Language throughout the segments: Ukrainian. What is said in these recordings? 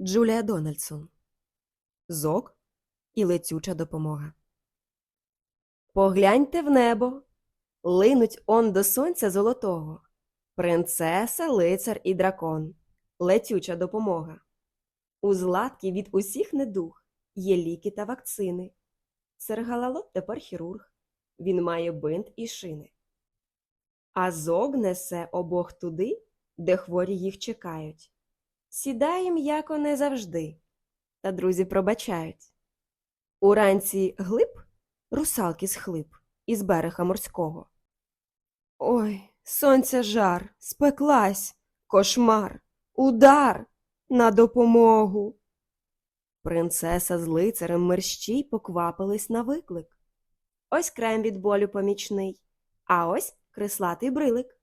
Джулія Дональдсон. Зок і летюча допомога. Погляньте в небо. Линуть он до сонця золотого. Принцеса, лицар і дракон. Летюча допомога. У златки від усіх недуг є ліки та вакцини. Сергалалот тепер хірург. Він має бинт і шини. А зог несе обох туди, де хворі їх чекають. Сідає м'яко не завжди, та друзі пробачають. Уранці глиб русалки схлип із берега морського. Ой, сонця жар, спеклась, кошмар, удар на допомогу. Принцеса з лицарем мерщій поквапились на виклик. Ось крем від болю помічний, а ось крислатий брилик.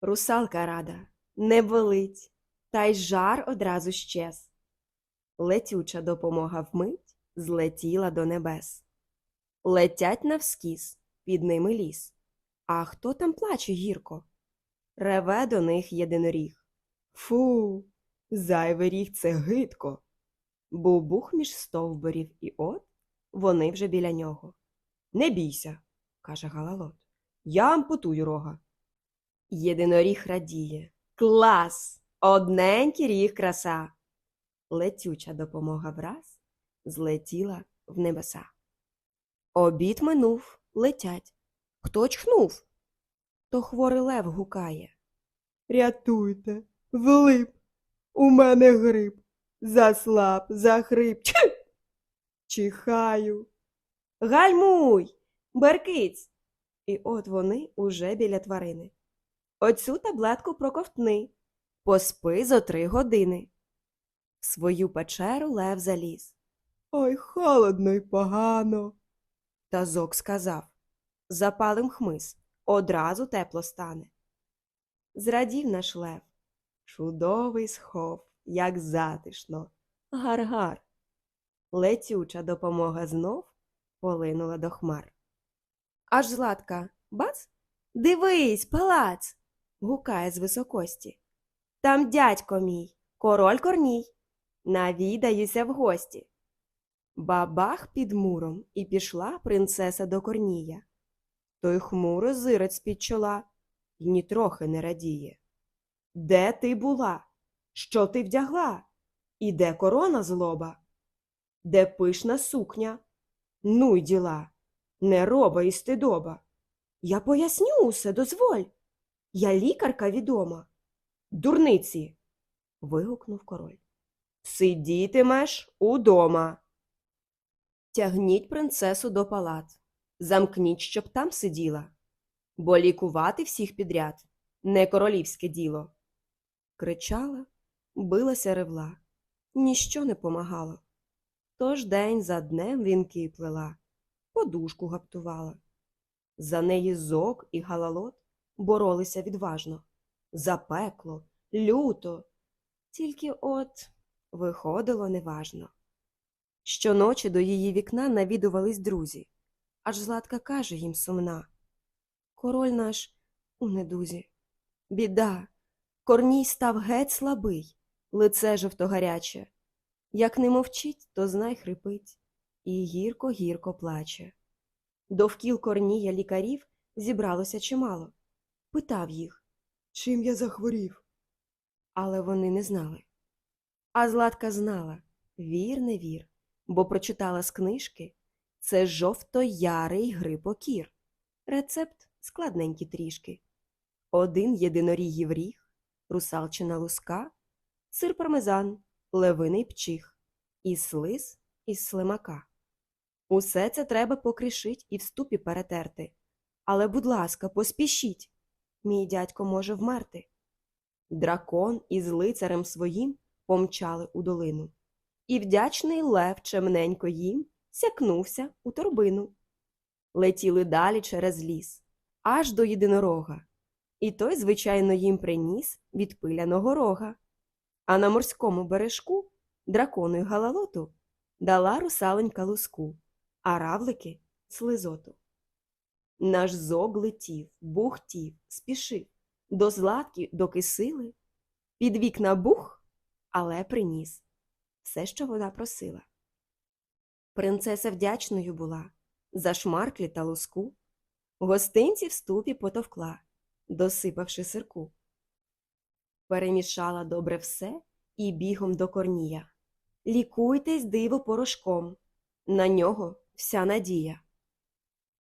Русалка рада, не болить, та й жар одразу щез. Летюча допомога вмить злетіла до небес. Летять навскіз, під ними ліс. А хто там плаче гірко? Реве до них єдиноріг. Фу, зайвий ріг це гидко. Бубух між стовбурів, і от вони вже біля нього. Не бійся, каже Галалот. Я ампутую рога. Єдиноріг радіє. Клас! Одненький ріг краса. Летюча допомога враз злетіла в небеса. Обід минув, летять. Хто чхнув? То хворий лев гукає. Рятуйте, влип, у мене грип. Заслаб, захрип. Чхи! Чихаю. Гальмуй, беркиць. І от вони уже біля тварини. Оцю таблетку проковтни. Поспи зо три години. В свою печеру лев заліз. Ой, холодно й погано. Та зок сказав Запалим хмиз, одразу тепло стане. Зрадів наш лев. Чудовий схов, як затишно. Гар-гар. Летюча допомога знов полинула до хмар. Аж златка, бац? Дивись, палац. гукає з високості. Там дядько мій, король корній. Навідаюся в гості. Бабах під муром і пішла принцеса до корнія. Той хмуро зирець під чола й нітрохи не радіє. Де ти була? Що ти вдягла? І де корона злоба? Де пишна сукня? Ну й діла, не роба і стидоба. Я поясню усе, дозволь. Я лікарка відома. Дурниці. вигукнув король. Сидітимеш удома. Тягніть принцесу до палат, замкніть, щоб там сиділа, бо лікувати всіх підряд не королівське діло. Кричала, билася ревла, ніщо не помагало. Тож день за днем вінки плела, подушку гаптувала. За неї зок і галалот боролися відважно. Запекло, люто, тільки от виходило неважно. Щоночі до її вікна навідувались друзі, аж Златка каже їм сумна. Король наш у недузі. Біда, корній став геть слабий, лице жовтогаряче. Як не мовчить, то знай хрипить, і гірко-гірко плаче. Довкіл корнія лікарів зібралося чимало. Питав їх, чим я захворів. Але вони не знали. А Златка знала вір, не вір, бо прочитала з книжки це жовто-ярий грипокір. Рецепт складненький трішки. Один єдинорігів ріг, русалчина луска, сир пармезан, левиний пчих, і слиз із слимака. Усе це треба покришить і в ступі перетерти. Але, будь ласка, поспішіть. Мій дядько може вмерти. Дракон із лицарем своїм помчали у долину. І вдячний лев чемненько їм сякнувся у торбину. Летіли далі через ліс, аж до єдинорога. І той, звичайно, їм приніс від пиляного рога. А на морському бережку дракону й галалоту дала русаленька луску, а равлики слизоту. Наш зог летів, бухтів, спішив, до златки, доки сили, під вікна бух, але приніс все, що вона просила. Принцеса вдячною була за шмарклі та луску, гостинці в ступі потовкла, досипавши сирку. Перемішала добре все і бігом до корнія. Лікуйтесь диво порошком, на нього вся надія.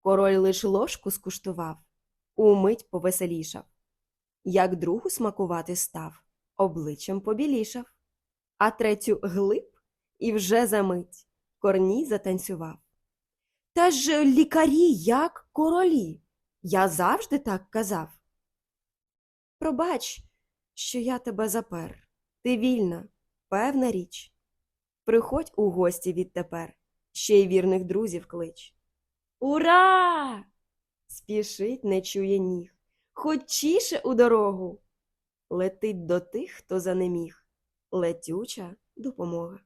Король лиш ложку скуштував, умить повеселішав. Як другу смакувати став, обличчям побілішав, а третю глиб і вже за мить корній затанцював. Та ж лікарі, як королі, я завжди так казав. Пробач, що я тебе запер, ти вільна, певна річ. Приходь у гості відтепер, ще й вірних друзів клич. Ура! Спішить, не чує ніг, хочіше у дорогу. Летить до тих, хто занеміг, летюча допомога.